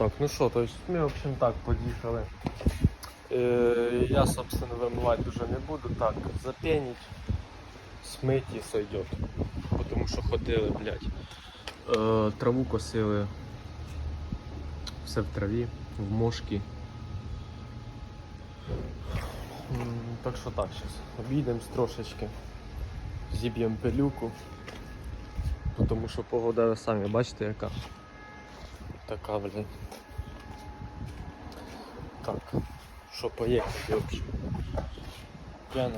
Так, ну що, то ми, в общем, так под'їхали. Е, я, собственно, вимивати вже не буду. Так, запенить, смить і сойдет. Тому що ходили, блядь. Е, траву косили. Все в траві, в мошки. Так що так, зараз обійдемо трошечки. Зіб'ємо пилюку. Тому що погода самі бачите яка. Така, блін. Так, що поїхали, в общем. П'яна.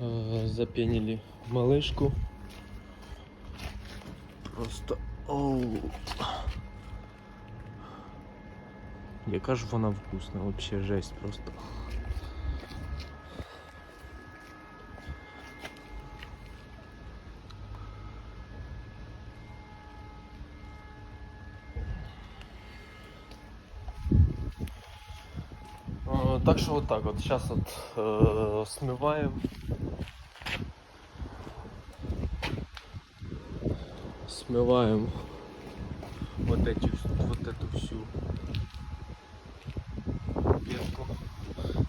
Запенили малышку. Просто оу. Яка ж вона вкусна, вообще жесть просто. Е, Так що вот так вот. Сейчас вот э, смываем. Смываем вот эти вот эту всю ветку.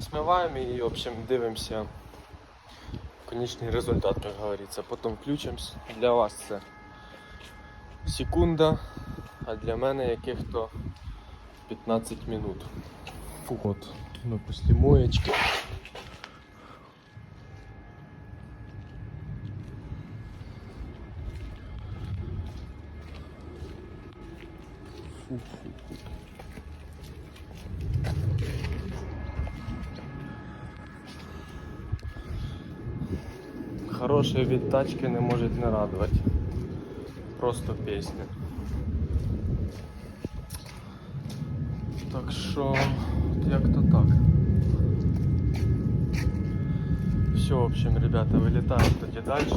Смываем и в общем дивимося конечный результат, как говорится. Потом включимся. Для вас це секунда, а для мене яких-то 15 минут. Фу, от, ми після моєчки. Хороший від тачки не може не радувати. Просто пісня. Так що, як то так. Все, в общем, ребята, вилітаємо тоді далі.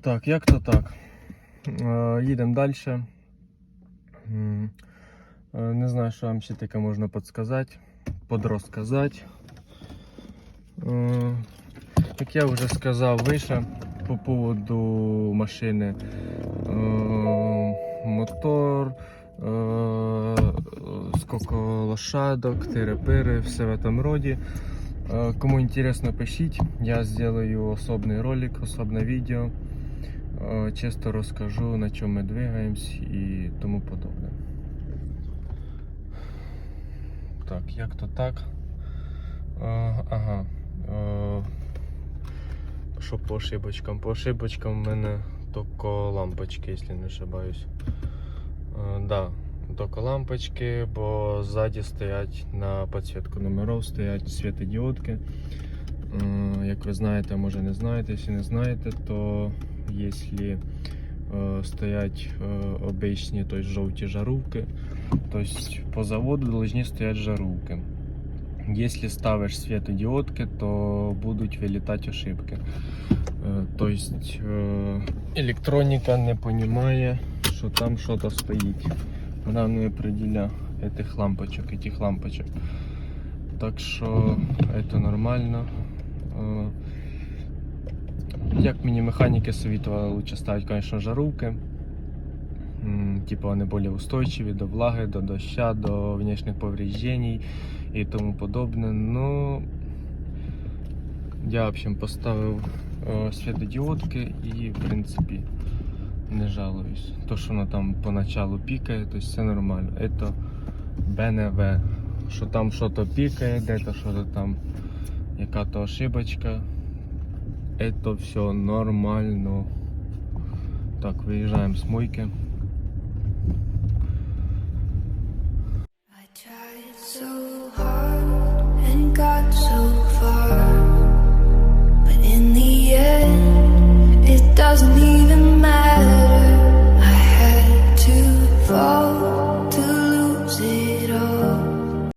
Так, як то так. Е, Їдемо далі. М, е, Не знаю, що вам ще таке можна підсказати, подрозказати. Як я вже сказав вище по поводу машини. Е, Мотор, е, скільки лошадок, тири-пири, все в этом роді. Е, Кому интересно, пишіть. Я сделаю особний ролик, особне відео. Чисто розкажу, на чому ми двигаємось і тому подобне. Так, як то так. Ага. Е, Що по ошибочкам? По ошибочкам в мене тільки лампочки, якщо не ошибаюсь. Е, Да, тільки лампочки, бо ззаді стоять на підсвітку номерів стоять світодіодки. Е, Як ви знаєте, може не знаєте, якщо не знаєте, то якщо стоять обичні тобто жовті жаровки, то по заводу должны стоять жаровки. Если ставишь светодиодки, то будут вылетать ошибки. Е, То есть е, электроника не понимає, що там что-то стоїть. Вона не определя этих лампочок, этих лампочок. Так що это нормально. Е, Як мені механіки советували, лучше ставити, конечно, жаровки. Типу, вони більш устойчиві до влаги, до доща, до внешніх повреждений і тому подобне. Ну, я, в общем, поставив е, світодіодки і, в принципі, не жалуюсь. То, що воно там поначалу пікає, то все нормально. Это БНВ. Що там що-то пікає, де-то що-то там, яка-то ошибочка. Это все нормально. Так, виїжджаємо з мойки. got so